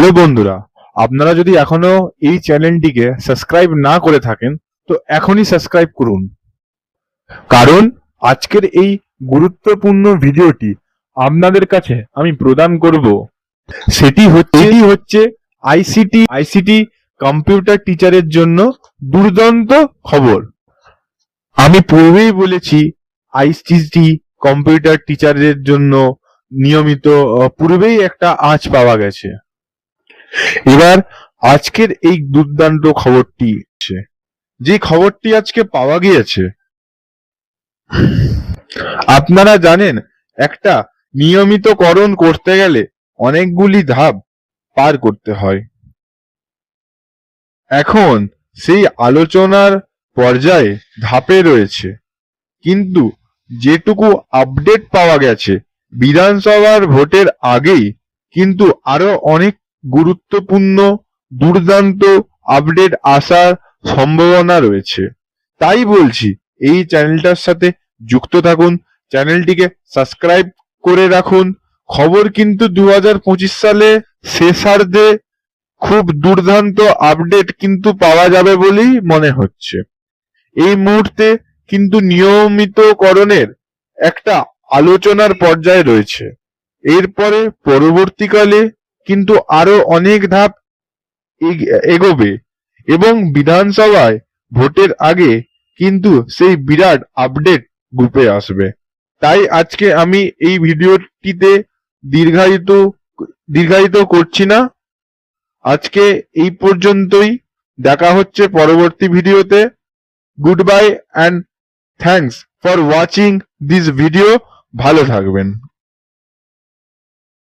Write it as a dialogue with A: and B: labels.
A: Hello বন্ধুরা, আপনারা যদি এখনও এই চ্যানেলটিকে সাবস্ক্রাইব না করে থাকেন, তো এখনই সাবস্ক্রাইব করুন। কারণ আজকের এই গুরুত্বপূর্ণ ভিডিওটি আপনাদের কাছে আমি প্রদান করব। সেটি হচ্ছে হচ্ছে আইসিটি আইসিটি কম্পিউটার টিচারের জন্য দুর্দান্ত খবর। আমি পূর্বেই বলেছি আইসিটি কম্পিউটার টিচারের জন্য নিয়মিত পূর্বেই একটা আঁচ পাওয়া গেছে। এবার আজকের এই দুর্দান্ত খবরটি যে খবরটি আজকে পাওয়া গিয়েছে, আপনারা জানেন, একটা নিয়মিতকরণ করতে গেলে অনেকগুলি ধাপ পার করতে হয়। এখন সেই আলোচনার পর্যায়ে ধাপে রয়েছে, কিন্তু যেটুকু আপডেট পাওয়া গেছে, বিধানসভার ভোটের আগেই কিন্তু আরও অনেক গুরুত্বপূর্ণ, দুর্দান্ত আপডেট আসার সম্ভাবনা রয়েছে। তাই বলছি, এই চ্যানেলটার সাথে যুক্ত থাকুন চ্যানেলটিকে সাবস্ক্রাইব করে রাখুন। খবর কিন্তু দু হাজার পঁচিশ সালে শেষার্ধে খুব দুর্দান্ত আপডেট কিন্তু পাওয়া যাবে বলেই মনে হচ্ছে। এই মুহূর্তে কিন্তু নিয়মিতকরণের একটা আলোচনার পর্যায়ে রয়েছে। এরপরে পরবর্তীকালে কিন্তু আরও অনেক ধাপ এগ- এগোবে। এবং বিধানসভায় ভোটের আগে কিন্তু সেই বিরাট আপডেট গ্রুপে আসবে। তাই আজকে আমি এই ভিডিওটিতে দীর্ঘায়িত দীর্ঘায়িত করছি না। আজকে এই পর্যন্তই। দেখা হচ্ছে পরবর্তী ভিডিওতে। Good bye and thanks for watching this video. ভালো থাকবেন।